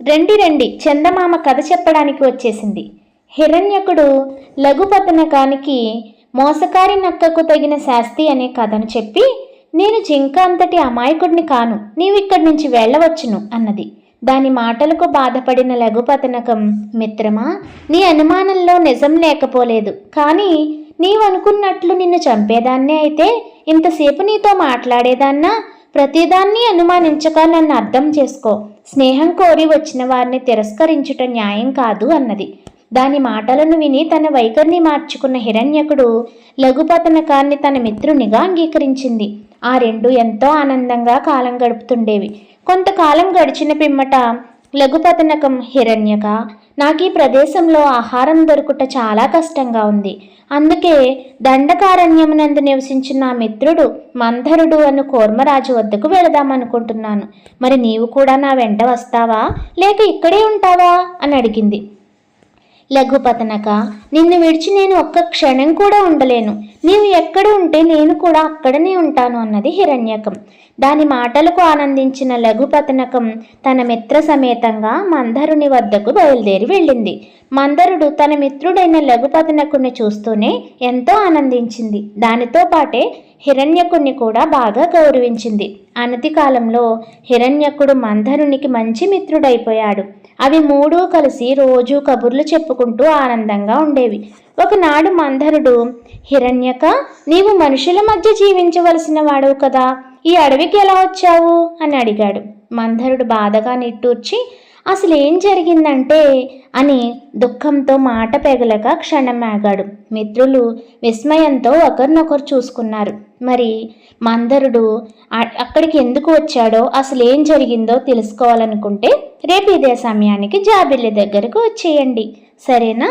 రండి రండి చందమామ కథ చెప్పడానికి వచ్చేసింది. హిరణ్యకుడు లఘుపతనకానికి మోసకారి నక్కకు తగిన శాస్తి అనే కథను చెప్పి నేను జింక అంతటి అమాయకుడిని కాను నీవిక్కడి నుంచి వెళ్ళవచ్చును అన్నది. దాని మాటలకు బాధపడిన లఘుపతనకం మిత్రమా నీ అనుమానంలో నిజం లేకపోలేదు కానీ నీవనుకున్నట్లు నిన్ను చంపేదాన్నే అయితే ఇంతసేపు నీతో మాట్లాడేదాన్నా ప్రతిదాన్ని అనుమానించక నన్ను అర్థం చేసుకో. స్నేహం కోరి వచ్చిన వారిని తిరస్కరించుట న్యాయం కాదు అన్నది. దాని మాటలను విని తన వైఖరిని మార్చుకున్న హిరణ్యకుడు లఘుపతనకాన్ని తన మిత్రునిగా అంగీకరించింది. ఆ రెండు ఎంతో ఆనందంగా కాలం గడుపుతుండేవి. కొంతకాలం గడిచిన పిమ్మట లఘుపతనకం హిరణ్యక. నాకు ఈ ప్రదేశంలో ఆహారం దొరుకుట చాలా కష్టంగా ఉంది. అందుకే దండకారణ్యమునందు నివసించిన నా మిత్రుడు మంధరుడు అను కోర్మరాజు వద్దకు వెళదామనుకుంటున్నాను. మరి నీవు కూడా నా వెంట వస్తావా? లేక ఇక్కడే ఉంటావా? అని అడిగింది. లఘుపతనక నిన్ను విడిచి నేను ఒక్క క్షణం కూడా ఉండలేను. నీవు ఎక్కడ ఉంటే నేను కూడా అక్కడనే ఉంటాను అన్నది హిరణ్యకం. దాని మాటలకు ఆనందించిన లఘుపతనకం తన మిత్ర సమేతంగా మందరుని వద్దకు బయలుదేరి వెళ్ళింది. మందరుడు తన మిత్రుడైన లఘుపతనకుని చూస్తూనే ఎంతో ఆనందించింది. దానితో పాటే హిరణ్యకుణ్ణి కూడా బాగా గౌరవించింది. అనతి కాలంలో హిరణ్యకుడు మంధనునికి మంచి మిత్రుడైపోయాడు. అవి మూడూ కలిసి రోజూ కబుర్లు చెప్పుకుంటూ ఆనందంగా ఉండేవి. ఒకనాడు మంధనుడు హిరణ్యక నీవు మనుషుల మధ్య జీవించవలసిన వాడవు కదా ఈ అడవికి ఎలా వచ్చావు? అని అడిగాడు. మంధరుడు బాధగా నిట్టూర్చి అసలు ఏం జరిగిందంటే అని దుఃఖంతో మాట పెగలక క్షణమాగాడు మిత్రులు విస్మయంతో ఒకరినొకరు చూసుకున్నారు. మరి మందరుడు అక్కడికి ఎందుకు వచ్చాడో అసలు ఏం జరిగిందో తెలుసుకోవాలనుకుంటే రేపు ఇదే సమయానికి జాబిల్లి దగ్గరకు వచ్చేయండి. సరేనా?